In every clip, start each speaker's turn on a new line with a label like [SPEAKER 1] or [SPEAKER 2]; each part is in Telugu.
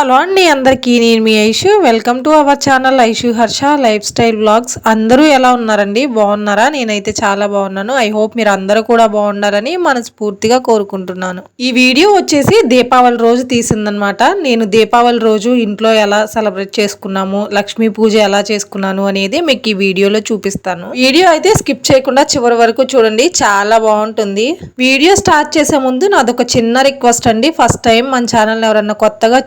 [SPEAKER 1] హలో అండి అందరికీ నేను మీ Aishu. Welcome to our channel Aishu Harsha lifestyle vlogs అందరూ ఎలా ఉన్నారండి? బాగున్నారా? నేనైతే చాలా బాగున్నాను. ఐ హోప్ మీరు అందరూ కూడా బాగున్నారని మనస్ఫూర్తిగా కోరుకుంటున్నాను. ఈ వీడియో వచ్చేసి దీపావళి రోజు తీసిందనమాట నేను దీపావళి రోజు ఇంట్లో ఎలా సెలబ్రేట్ చేసుకున్నాము లక్ష్మీ పూజ ఎలా చేసుకున్నాను అనేది మీకు ఈ వీడియోలో చూపిస్తాను. వీడియో అయితే స్కిప్ చేయకుండా చివరి వరకు చూడండి. చాలా బాగుంటుంది. వీడియో స్టార్ట్ చేసే ముందు నాదొక చిన్న రిక్వెస్ట్ అండి. ఫస్ట్ టైం మన ఛానల్ ఎవరన్నా కొత్తగా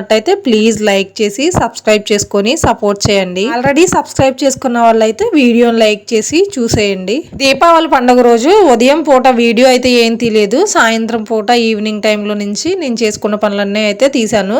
[SPEAKER 1] నచ్చినట్టయితే ప్లీజ్ లైక్ చేసి సబ్స్క్రైబ్ చేసుకొని సపోర్ట్ చేయండి. ఆల్రెడీ సబ్స్క్రైబ్ చేసుకున్న వాళ్ళైతే వీడియోని లైక్ చేసి చూసేయండి. దీపావళి పండుగ రోజు ఉదయం పూట వీడియో అయితే ఏం తీయలేదు సాయంత్రం పూట ఈవినింగ్ టైంలో నుంచి నేను చేసుకున్న పనులన్నీ అయితే తీశాను.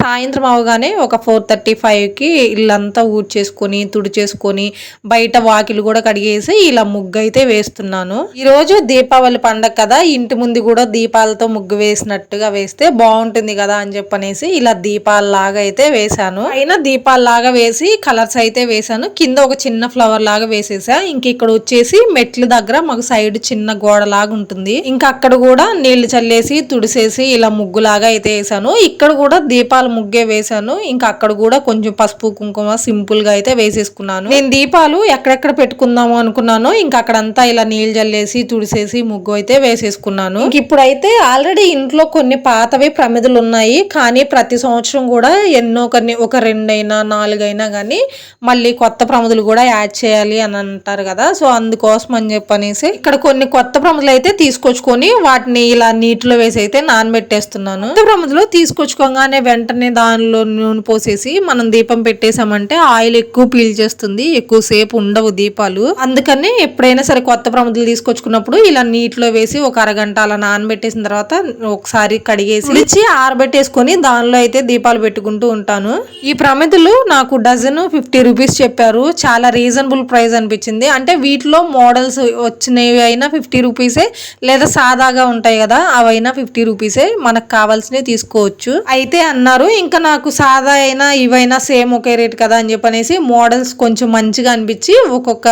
[SPEAKER 1] సాయంత్రం అవగానే ఒక ఫోర్ థర్టీ ఫైవ్కి ఇల్లంతా ఊడ్చేసుకొని తుడిచేసుకొని బయట వాకిలు కూడా కడిగేసి ఇలా ముగ్గు అయితే వేస్తున్నాను. ఈరోజు దీపావళి పండగ కదా ఇంటి ముందు కూడా దీపాలతో ముగ్గు వేసినట్టుగా వేస్తే బాగుంటుంది కదా అని చెప్పనేసి ఇలా దీపాలలాగా అయితే వేశాను. అయినా దీపాలలాగా వేసి కలర్స్ అయితే వేశాను. కింద ఒక చిన్న ఫ్లవర్ లాగా వేసేసా. ఇంక ఇక్కడ వచ్చేసి మెట్ల దగ్గర మాకు సైడ్ చిన్న గోడ లాగా ఉంటుంది. ఇంకా అక్కడ కూడా నీళ్ళు చల్లేసి తుడిసేసి ఇలా ముగ్గులాగా అయితే వేసాను ఇక్కడ కూడా దీపాల ముగ్గే వేశాను. ఇంకా అక్కడ కూడా కొంచెం పసుపు కుంకుమ సింపుల్గా అయితే వేసేసుకున్నాను. నేను దీపాలు ఎక్కడెక్కడ పెట్టుకుందాము అనుకున్నాను ఇంకా అక్కడంతా ఇలా నీళ్ళు చల్లేసి తుడిసేసి ముగ్గు అయితే వేసేసుకున్నాను. ఇంక ఇప్పుడైతే ఆల్రెడీ ఇంట్లో కొన్ని పాతవి ప్రమిదలు ఉన్నాయి కానీ ప్రతి సంవత్సరం కూడా ఎన్నో కొన్ని ఒక రెండైనా నాలుగైనా కానీ మళ్ళీ కొత్త ప్రముదులు కూడా యాడ్ చేయాలి అని అంటారు కదా. సో అందుకోసం అని చెప్పనేసి ఇక్కడ కొన్ని కొత్త ప్రముదులు అయితే తీసుకొచ్చుకొని వాటిని ఇలా నీటిలో వేసి అయితే నానబెట్టేస్తున్నాను. కొత్త ప్రముదులు తీసుకొచ్చుకోగానే వెంటనే దానిలో నూనె పోసేసి మనం దీపం పెట్టేసామంటే ఆయిల్ ఎక్కువ పీల్చేస్తుంది ఎక్కువ సేపు ఉండవు దీపాలు. అందుకని ఎప్పుడైనా సరే కొత్త ప్రముదులు తీసుకొచ్చుకున్నప్పుడు ఇలా నీటిలో వేసి ఒక అరగంట అలా నానబెట్టేసిన తర్వాత ఒకసారి కడిగేసి ఇచ్చి ఆరబెట్టేసుకొని దానిలో అయితే దీపాలు పెట్టుకుంటూ ఉంటాను. ఈ ప్రమిదలు నాకు డజన్ ఫిఫ్టీ రూపీస్ చెప్పారు. చాలా రీజనబుల్ ప్రైస్ అనిపించింది. అంటే వీటిలో మోడల్స్ వచ్చినవి అయినా ఫిఫ్టీ రూపీసే లేదా సాదాగా ఉంటాయి కదా అవైనా ఫిఫ్టీ రూపీసే మనకు కావాల్సినవి తీసుకోవచ్చు. అయితే అన్నారు ఇంకా నాకు సాదా అయినా ఇవైనా సేమ్ ఒకే రేట్ కదా అని చెప్పనేసి మోడల్స్ కొంచెం మంచిగా అనిపించి ఒక్కొక్క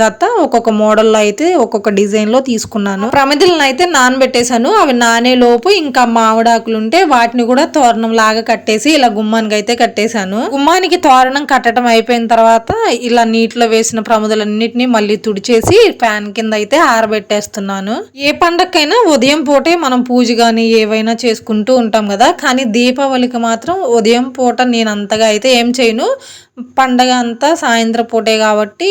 [SPEAKER 1] జత ఒక్కొక్క మోడల్లో అయితే ఒక్కొక్క డిజైన్లో తీసుకున్నాను. ప్రమిదలను అయితే నానబెట్టేశాను. అవి నానే లోపు ఇంకా మామిడాకులు ఉంటే వాటిని కూడా తోరణం లాగా కట్టేసి ఇలా గుమ్మానికి అయితే కట్టేశాను. గుమ్మానికి తోరణం కట్టడం అయిపోయిన తర్వాత ఇలా నీటిలో వేసిన ప్రముదలన్నిటిని మళ్ళీ తుడిచేసి ఫ్యాన్ కింద అయితే ఆరబెట్టేస్తున్నాను. ఏ పండగకైనా ఉదయం పూటే మనం పూజ కానీ ఏవైనా చేసుకుంటూ ఉంటాం కదా. కానీ దీపావళికి మాత్రం ఉదయం పూట నేను అంతగా అయితే ఏం చేయను. పండగ అంతా సాయంత్రం పూటే కాబట్టి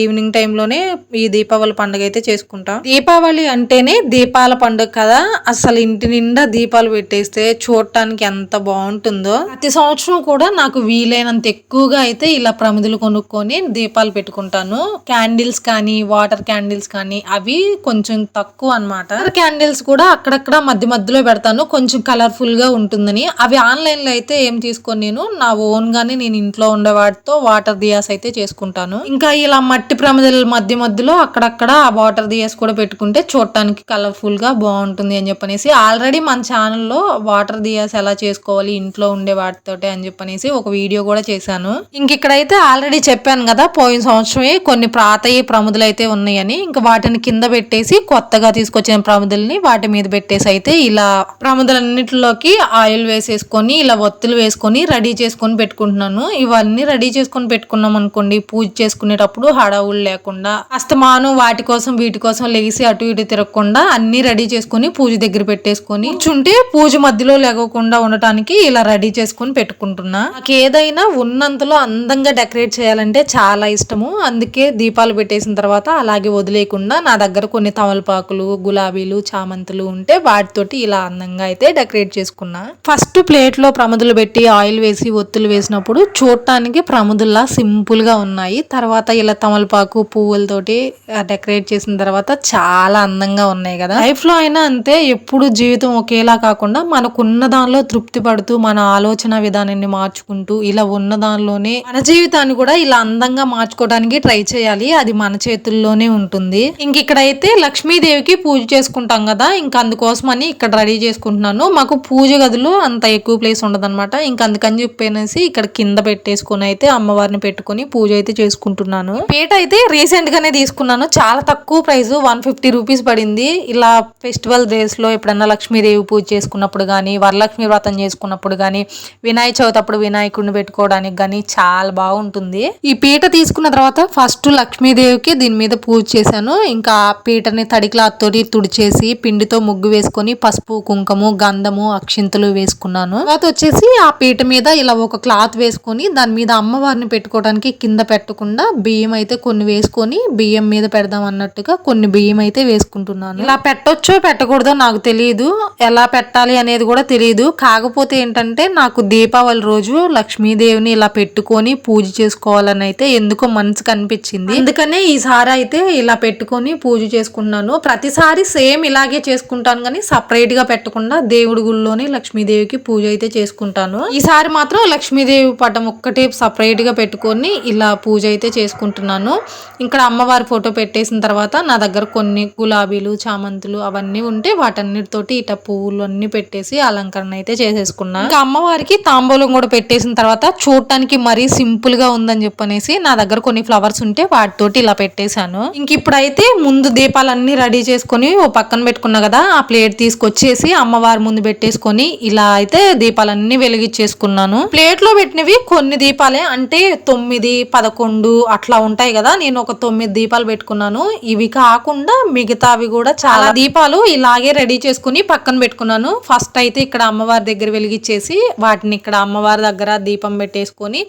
[SPEAKER 1] ఈవినింగ్ టైంలోనే ఈ దీపావళి పండుగ అయితే చేసుకుంటాం. దీపావళి అంటేనే దీపాల పండుగ కదా. అసలు ఇంటి నిండా దీపాలు పెట్టేస్తే చూడటానికి ఎంత బాగుంటుందో. ప్రతి సంవత్సరం కూడా నాకు వీలైనంత ఎక్కువగా అయితే ఇలా ప్రమిదలు కొనుక్కొని దీపాలు పెట్టుకుంటాను. క్యాండిల్స్ కానీ వాటర్ క్యాండిల్స్ కానీ అవి కొంచెం తక్కువ అనమాట క్యాండిల్స్ కూడా అక్కడక్కడ మధ్య మధ్యలో పెడతాను. కొంచెం కలర్ఫుల్గా ఉంటుందని. అవి ఆన్లైన్లో అయితే ఏం తీసుకొని నేను. నా ఓన్ గానే నేను ఇంట్లో ఉండే వాటితో వాటర్ దియాస్ అయితే చేసుకుంటాను. ఇంకా ఇలా మట్టి ప్రమిదల మధ్య మధ్యలో అక్కడక్కడ ఆ వాటర్ దియాస్ కూడా పెట్టుకుంటే చూడటానికి కలర్ఫుల్గా బాగుంటుంది అని చెప్పనేసి ఆల్రెడీ మన ఛానల్లో వాటర్ దియాస్ ఎలా చేసుకోవాలి ఇంట్లో ఉండే వాటితోటే అని చెప్పనేసి ఒక వీడియో కూడా చేశాను. ఇంక ఇక్కడైతే ఆల్రెడీ చెప్పాను కదా పోయిన సంవత్సరమే కొన్ని ప్రాతయ్య ప్రముదలు అయితే ఉన్నాయని. ఇంకా వాటిని కింద పెట్టేసి కొత్తగా తీసుకొచ్చిన ప్రముదల్ని వాటి మీద పెట్టేసి అయితే ఇలా ప్రముదలన్నిటిలోకి ఆయిల్ వేసేసుకొని ఇలా ఒత్తులు వేసుకొని రెడీ చేసుకొని పెట్టుకుంటున్నాను. ఇవన్నీ రెడీ చేసుకొని పెట్టుకున్నాం అనుకోండి పూజ చేసుకునేటప్పుడు హడావులు లేకుండా అస్తమానం వాటి కోసం వీటి కోసం లేచి అటు ఇటు తిరగకుండా అన్ని రెడీ చేసుకొని పూజ దగ్గర పెట్టేసుకొని చుంటే పూజ మధ్యలో లేకుండా ఉండటానికి ఇలా రెడీ చేసుకొని పెట్టుకుంటున్నా. నాకు ఏదైనా ఉన్నంతలో అందంగా డెకరేట్ చేయాలంటే చాలా ఇష్టము. అందుకే దీపాలు పెట్టేసిన తర్వాత అలాగే వదిలేయకుండా నా దగ్గర కొన్ని తమలపాకులు గులాబీలు చామంతులు ఉంటే వాటితోటి ఇలా అందంగా అయితే డెకరేట్ చేసుకున్నా. ఫస్ట్ ప్లేట్లో ప్రమదులు పెట్టి ఆయిల్ వేసి ఒత్తులు వేసినప్పుడు చూడటానికి ప్రమదుల్లా సింపుల్గా ఉన్నాయి. తర్వాత ఇలా తమలపాకు పువ్వులతోటి డెకరేట్ చేసిన తర్వాత చాలా అందంగా ఉన్నాయి కదా. లైఫ్లో అయినా అంతే ఎప్పుడు జీవితం ఒకేలా కాకుండా మనకున్న దానిలో తృప్తి పడుతూ మన ఆలోచన విధానాన్ని మార్చుకుంటూ ఇలా ఉన్న దానిలోనే మన జీవితాన్ని కూడా ఇలా అందంగా మార్చుకోవడానికి ట్రై చేయాలి. అది మన చేతుల్లోనే ఉంటుంది. ఇంక ఇక్కడైతే లక్ష్మీదేవికి పూజ చేసుకుంటాం కదా. ఇంకా అందుకోసమని ఇక్కడ రెడీ చేసుకుంటున్నాను. మాకు పూజ గదులు అంత ఎక్కువ ప్లేస్ ఉండదు అనమాట ఇంకా అందుకని చెప్పేసి ఇక్కడ కింద పెట్టేసుకొని తీసుకొని అయితే అమ్మవారిని పెట్టుకొని పూజ అయితే చేసుకుంటున్నాను. పీట అయితే రీసెంట్ గానే తీసుకున్నాను. చాలా తక్కువ ప్రైస్ వన్ ఫిఫ్టీ రూపీస్ పడింది. ఇలా ఫెస్టివల్ డేస్లో ఎప్పుడన్నా లక్ష్మీదేవి పూజ చేసుకున్నప్పుడు కానీ వరలక్ష్మి వ్రతం చేసుకున్నప్పుడు కానీ వినాయక చవితి అప్పుడు వినాయకుడిని పెట్టుకోవడానికి కానీ చాలా బాగుంటుంది. ఈ పీట తీసుకున్న తర్వాత ఫస్ట్ లక్ష్మీదేవికి దీని మీద పూజ చేశాను. ఇంకా ఆ పీటని తడి క్లాత్ తోటి తుడిచేసి పిండితో ముగ్గు వేసుకొని పసుపు కుంకుమ గంధము అక్షింతలు వేసుకున్నాను. తర్వాత వచ్చేసి ఆ పీట మీద ఇలా ఒక క్లాత్ వేసుకొని దాని మీద అమ్మవారిని పెట్టుకోవడానికి కింద పెట్టకుండా బియ్యం అయితే కొన్ని వేసుకొని బియ్యం మీద పెడదాం అన్నట్టుగా కొన్ని బియ్యం అయితే వేసుకుంటున్నాను. ఇలా పెట్టొచ్చో పెట్టకూడదో నాకు తెలియదు ఎలా పెట్టాలి అనేది కూడా తెలియదు కాకపోతే ఏంటంటే నాకు దీపావళి రోజు లక్ష్మీదేవిని ఇలా పెట్టుకొని పూజ చేసుకోవాలని అయితే ఎందుకో మనసుకు అనిపించింది. అందుకనే ఈసారి అయితే ఇలా పెట్టుకొని పూజ చేసుకున్నాను ప్రతిసారి సేమ్ ఇలాగే చేసుకుంటాను కానీ సపరేట్గా పెట్టకుండా దేవుడి గుళ్ళోనే లక్ష్మీదేవికి పూజ అయితే చేసుకుంటాను. ఈసారి మాత్రం లక్ష్మీదేవి పటం ఒక్కటే సపరేట్గా పెట్టుకొని ఇలా పూజ అయితే చేసుకుంటున్నాను. ఇక్కడ అమ్మవారి ఫోటో పెట్టేసిన తర్వాత నా దగ్గర కొన్ని గులాబీలు చామంతులు అవన్నీ ఉంటే వాటన్నిటితోటి ఇట పువ్వులు అన్నీ పెట్టేసి అలంకరణ అయితే చేసేసుకున్నాను ఇంకా అమ్మవారికి తాంబూలం కూడా పెట్టేసిన తర్వాత చూడటానికి మరీ సింపుల్గా ఉందని చెప్పనేసి నా దగ్గర కొన్ని ఫ్లవర్స్ ఉంటే వాటితోటి ఇలా పెట్టేశాను. ఇంక ఇప్పుడైతే ముందు దీపాలన్నీ రెడీ చేసుకొని ఓ పక్కన పెట్టుకున్నా కదా ఆ ప్లేట్ తీసుకొచ్చేసి అమ్మవారి ముందు పెట్టేసుకొని ఇలా అయితే దీపాలన్నీ వెలిగించేసుకున్నాను. ప్లేట్లో పెట్టినవి కొన్ని దీపాలు అంటే తొమ్మిది పదకొండు అట్లా ఉంటాయి కదా. నేను ఒక తొమ్మిది దీపాలు పెట్టుకున్నాను. ఇవి కాకుండా మిగతావి కూడా చాలా దీపాలు ఇలాగే రెడీ చేసుకుని పక్కన పెట్టుకున్నాను. ఫస్ట్ అయితే ఇక్కడ అమ్మవారి దగ్గర వెలిగించేసి వాటిని ఇక్కడ అమ్మవారి దగ్గర దీపం పెట్టేసుకొని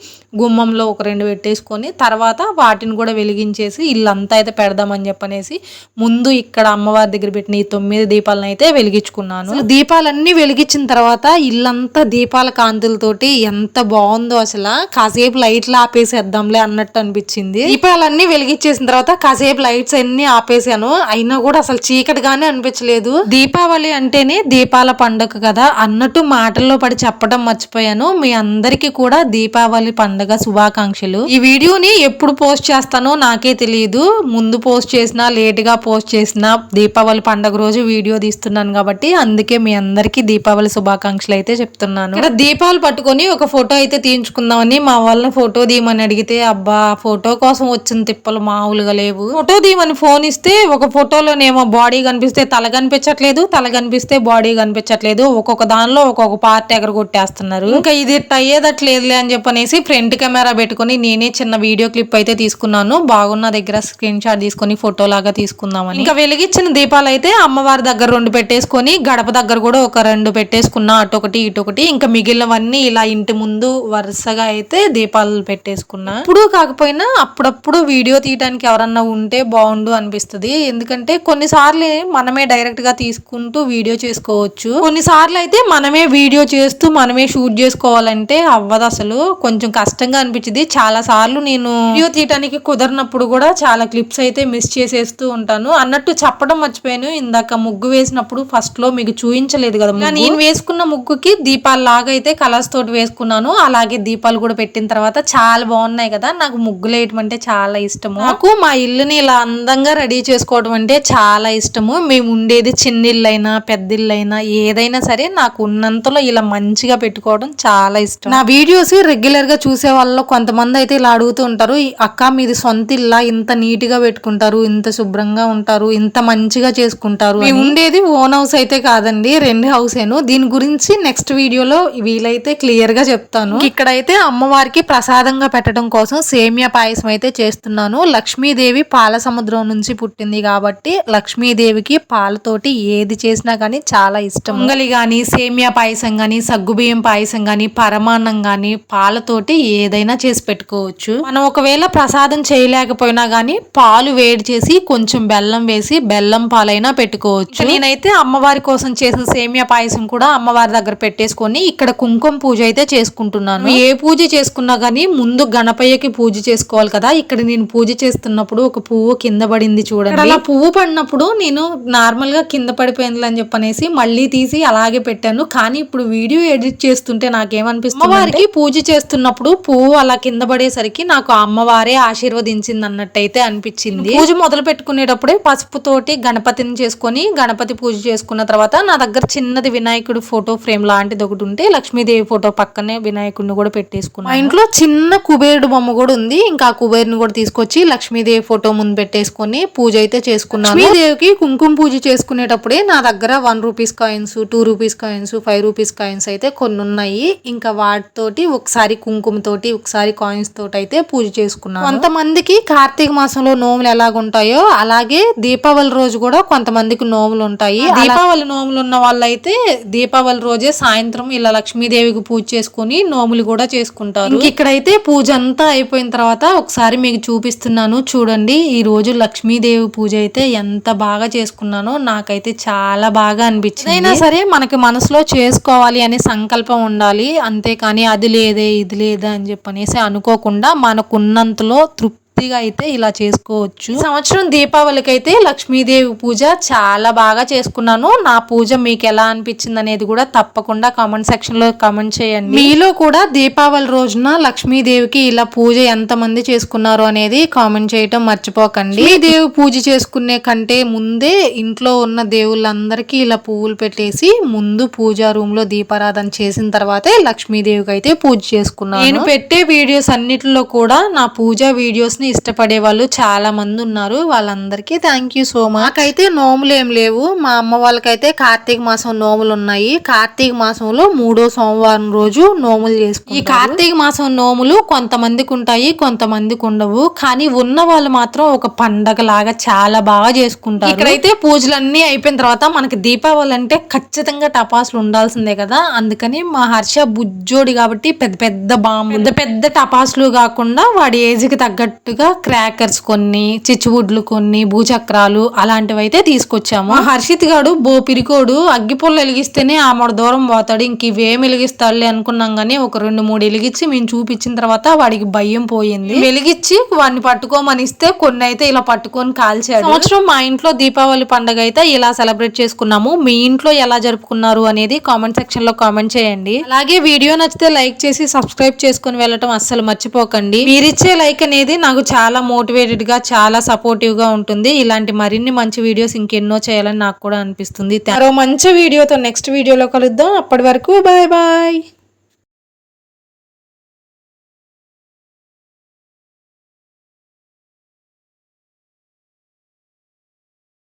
[SPEAKER 1] గుమ్మంలో ఒక రెండు పెట్టేసుకొని తర్వాత వాటిని కూడా వెలిగించేసి ఇల్లంతా అయితే పెడదామని చెప్పనేసి ముందు ఇక్కడ అమ్మవారి దగ్గర పెట్టిన ఈ తొమ్మిది దీపాలను అయితే వెలిగించుకున్నాను. దీపాలన్నీ వెలిగించిన తర్వాత ఇల్లంతా దీపాల కాంతులతోటి ఎంత బాగుందో అసలు. కాసేపు లైట్లు ఆపేసేద్దాంలే అన్నట్టు అనిపించింది. దీపాలన్నీ వెలిగించేసిన తర్వాత కాసేపు లైట్స్ అన్ని ఆపేసాను అయినా కూడా అసలు చీకటిగానే అనిపించలేదు. దీపావళి అంటేనే దీపాల పండుగ కదా అన్నట్టు మాటల్లో పడి చెప్పడం మర్చిపోయాను. మీ అందరికీ కూడా దీపావళి పండుగ శుభాకాంక్షలు. ఈ వీడియోని ఎప్పుడు పోస్ట్ చేస్తానో నాకే తెలియదు ముందు పోస్ట్ చేసినా లేట్గా పోస్ట్ చేసినా దీపావళి పండుగ రోజు వీడియో తీస్తున్నాను కాబట్టి అందుకే మీ అందరికీ దీపావళి శుభాకాంక్షలు అయితే చెప్తున్నాను. ఇక్కడ దీపాలు పట్టుకొని ఒక ఫోటో అయితే తీయించుకుందామని మా వాళ్ళని ఫోటో తీయమని అడిగితే అబ్బా ఫోటో కోసం వచ్చిన తిప్పలు మామూలుగా లేవు. ఫోటో తీయమని ఫోన్ ఇస్తే ఒక ఫోటోలోనేమో బాడీ కనిపిస్తే తల కనిపించట్లేదు తల కనిపిస్తే బాడీ కనిపించట్లేదు ఒక్కొక్క దానిలో ఒక్కొక్క పార్ట్ ఎగరగొట్టేస్తున్నారు. ఇంకా ఇది అయ్యేదట్లేదులే అని చెప్పనేసి ఫ్రంట్ కెమెరా పెట్టుకొని నేనే చిన్న వీడియో క్లిప్ అయితే తీసుకున్నాను. బాగున్న దగ్గర స్క్రీన్ షాట్ తీసుకొని ఫోటో లాగా తీసుకుందామని. ఇంకా వెలిగించిన దీపాలు అయితే అమ్మవారి దగ్గర రెండు పెట్టేసుకొని గడప దగ్గర కూడా ఒక రెండు పెట్టేసుకున్నా అటు ఒకటి ఇటు ఒకటి ఇంకా మిగిలినవన్నీ ఇలా ఇంటి ముందు వరుసగా అయితే దీపాలు పెట్టేసుకున్నా. ఇప్పుడు కాకపోయినా అప్పుడప్పుడు వీడియో తీయడానికి ఎవరన్నా ఉంటే బాగుండు అనిపిస్తుంది. ఎందుకంటే కొన్నిసార్లు మనమే డైరెక్ట్గా తీసుకుంటూ వీడియో చేసుకోవచ్చు. కొన్నిసార్లు అయితే మనమే వీడియో చేస్తూ మనమే షూట్ చేసుకోవాలంటే అవ్వదు అసలు. కొంచెం కష్టంగా అనిపించింది చాలా సార్లు నేను వీడియో తీయడానికి కుదరినప్పుడు కూడా చాలా క్లిప్స్ అయితే మిస్ చేసేస్తూ ఉంటాను. అన్నట్టు చెప్పడం మర్చిపోయాను. ఇందాక ముగ్గు వేసినప్పుడు ఫస్ట్లో మీకు చూపించలేదు కదా. నేను వేసుకున్న ముగ్గుకి దీపాల లాగా అయితే కలర్స్ తోటి వేసుకున్నాను. అలాగే దీపాలు కూడా పెట్టిన తర్వాత చాలా బాగున్నాయి కదా. నాకు ముగ్గులు వేయటం అంటే చాలా ఇష్టము. నాకు మా ఇల్లుని ఇలా అందంగా రెడీ చేసుకోవడం అంటే చాలా ఇష్టము. మేము ఉండేది చిన్న ఇల్లు అయినా పెద్ద ఇల్లు అయినా ఏదైనా సరే నాకు ఉన్నంతలో ఇలా మంచిగా పెట్టుకోవడం చాలా ఇష్టం. నా వీడియోస్ రెగ్యులర్గా చూసే వాళ్ళు కొంతమంది అయితే ఇలా అడుగుతూ ఉంటారు "ఈ అక్క మీది సొంత ఇల్లా? ఇంత నీట్గా పెట్టుకుంటారు ఇంత శుభ్రంగా ఉంటారు ఇంత మంచిగా చేసుకుంటారు ఉండేది ఓన్ హౌస్ అయితే కాదండి రెండు హౌసేను. దీని గురించి నెక్స్ట్ వీడియోలో వీలైతే క్లియర్గా చెప్తాను ఇక్కడైతే అమ్మవారికి ప్రసాదంగా పెట్టడం కోసం సేమియా పాయసం అయితే చేస్తున్నాను. లక్ష్మీదేవి పాల సముద్రం నుంచి పుట్టింది కాబట్టి లక్ష్మీదేవికి పాలతోటి ఏది చేసినా కానీ చాలా ఇష్టం పొంగలి కానీ సేమియా పాయసం కానీ సగ్గుబియ్యం పాయసం కానీ పరమాన్నం కానీ పాలతోటి ఏదైనా చేసి పెట్టుకోవచ్చు. మనం ఒకవేళ ప్రసాదం చేయలేకపోయినా కానీ పాలు వేడి చేసి కొంచెం బెల్లం వేసి బెల్లం పాలైనా పెట్టుకోవచ్చు. నేనైతే అమ్మవారి కోసం చేసిన సేమియా పాయసం కూడా అమ్మవారి దగ్గర పెట్టేసుకొని ఇక్కడ కుంకుమ పూజ అయితే చేసుకుంటున్నాను. ఏ పూజ చేసుకున్నా గానీ ముందు గణపయ్యకి పూజ చేసుకోవాలి కదా. ఇక్కడ నేను పూజ చేస్తున్నప్పుడు ఒక పువ్వు కింద పడింది చూడండి. అలా పువ్వు పడినప్పుడు నేను నార్మల్గా కింద పడిపోయింది అని చెప్పనేసి మళ్ళీ తీసి అలాగే పెట్టాను. కానీ ఇప్పుడు వీడియో ఎడిట్ చేస్తుంటే నాకేమనిపిస్తుంది అమ్మవారికి పూజ చేస్తున్నప్పుడు పువ్వు అలా కింద పడేసరికి నాకు ఆ అమ్మవారే ఆశీర్వదించింది అన్నట్టయితే అనిపించింది. పూజ మొదలు పెట్టుకునేటప్పుడే పసుపుతోటి గణపతిని చేసుకొని గణపతి పూజ చేసుకున్న తర్వాత నా దగ్గర చిన్నది వినాయకుడు ఫోటో ఫ్రేమ్ లాంటిది ఒకటి ఉంటే లక్ష్మీదేవి ఫోటో పక్కనే వినాయకుడిని కూడా పెట్టేసుకున్నాను. ఇంట్లో చిన్న కుబేరుడు బొమ్మ కూడా ఉంది. ఇంకా ఆ కుబేరుని కూడా తీసుకొచ్చి లక్ష్మీదేవి ఫోటో ముందు పెట్టేసుకొని పూజ అయితే చేసుకున్నాను. లక్ష్మీదేవికి కుంకుమ పూజ చేసుకునేటప్పుడే నా దగ్గర one rupees coins two rupees coins five rupees coins అయితే కొన్ని ఉన్నాయి. ఇంకా వాటితోటి ఒకసారి కుంకుమ తోటి ఒకసారి కాయిన్స్ తోటి అయితే పూజ చేసుకున్నాను. కొంతమందికి కార్తీక మాసంలో నోములు ఎలాగుంటాయో అలాగే దీపావళి రోజు కూడా కొంతమందికి నోములు ఉంటాయి. దీపావళి నోములు ఉన్న వాళ్ళైతే దీపావళి రోజే సాయంత్రం ఇలా లక్ష్మీదేవికి పూజ చేసుకుని నోములు కూడా చేసుకుంటారు. ఇంక ఇక్కడైతే పూజ అంతా అయిపోయిన తర్వాత ఒకసారి మీకు చూపిస్తున్నాను చూడండి. ఈ రోజు లక్ష్మీదేవి పూజ అయితే ఎంత బాగా చేసుకున్నానో నాకైతే చాలా బాగా అనిపించింది. అయినా సరే మనకి మనసులో చేసుకోవాలి అనే సంకల్పం ఉండాలి. అంతేకాని అది లేదే ఇది లేదే అని చెప్పనేసి అనుకోకుండా మనకున్నంతలో తృప్తి తృప్తిగా అయితే ఇలా చేసుకోవచ్చు. సంవత్సరం దీపావళికి అయితే లక్ష్మీదేవి పూజ చాలా బాగా చేసుకున్నాను. నా పూజ మీకు ఎలా అనిపించింది అనేది కూడా తప్పకుండా కామెంట్ సెక్షన్లో కామెంట్ చేయండి. మీలో కూడా దీపావళి రోజున లక్ష్మీదేవికి ఇలా పూజ ఎంత మంది చేసుకున్నారు అనేది కామెంట్ చేయటం మర్చిపోకండి. దేవి పూజ చేసుకునే కంటే ముందే ఇంట్లో ఉన్న దేవుళ్ళందరికీ ఇలా పువ్వులు పెట్టేసి ముందు పూజా రూమ్లో దీపారాధన చేసిన తర్వాతే లక్ష్మీదేవికి అయితే పూజ చేసుకున్నాను. నేను పెట్టే వీడియోస్ అన్నిటిలో కూడా నా పూజ వీడియోస్ని ఇష్టపడే వాళ్ళు చాలా మంది ఉన్నారు. వాళ్ళందరికీ థ్యాంక్ యూ సో మచ్ నాకైతే నోములు ఏం లేవు. మా అమ్మ వాళ్ళకైతే కార్తీక మాసం నోములు ఉన్నాయి. కార్తీక మాసంలో మూడో సోమవారం రోజు నోములు చేసుకుంటారు. ఈ కార్తీక మాసం నోములు కొంతమందికి ఉంటాయి కొంతమందికి ఉండవు. కానీ ఉన్న వాళ్ళు మాత్రం ఒక పండగ లాగా చాలా బాగా చేసుకుంటారు. ఇక్కడైతే పూజలన్నీ అయిపోయిన తర్వాత మనకి దీపావళి అంటే ఖచ్చితంగా టపాసులు ఉండాల్సిందే కదా. అందుకని మా హర్ష బుజ్జోడి కాబట్టి పెద్ద పెద్ద బాంబు పెద్ద పెద్ద టపాసులు కాకుండా వాడి ఏజ్కి తగ్గట్టుగా క్రాకర్స్ కొన్ని చిచ్చుబుడ్లు కొన్ని భూచక్రాలు అలాంటివి అయితే తీసుకొచ్చాము హర్షిత్ గాడు బో పిరికోడు అగ్గిపుల్ల వెలిగిస్తేనే ఆమె దూరం పోతాడు. ఇంక ఇవేం వెలిగిస్తాడులే అనుకున్నాం గానీ ఒక రెండు మూడు వెలిగించి మేము చూపించిన తర్వాత వాడికి భయం పోయింది. వెలిగించి వాడిని పట్టుకోమని ఇస్తే కొన్ని అయితే ఇలా పట్టుకొని కాల్చాడు. సంవత్సరం మా ఇంట్లో దీపావళి పండుగ అయితే ఇలా సెలబ్రేట్ చేసుకున్నాము. మీ ఇంట్లో ఎలా జరుపుకున్నారు అనేది కామెంట్ సెక్షన్లో కామెంట్ చేయండి. అలాగే వీడియో నచ్చితే లైక్ చేసి సబ్స్క్రైబ్ చేసుకుని వెళ్ళటం అస్సలు మర్చిపోకండి. మీరిచ్చే లైక్ అనేది నాకు చాలా మోటివేటెడ్గా చాలా సపోర్టివ్గా ఉంటుంది. ఇలాంటి మరిన్ని మంచి వీడియోస్ ఇంకెన్నో చేయాలని నాకు కూడా అనిపిస్తుంది. మరో మంచి వీడియోతో నెక్స్ట్ వీడియోలో కలుద్దాం. అప్పటి వరకు బాయ్ బాయ్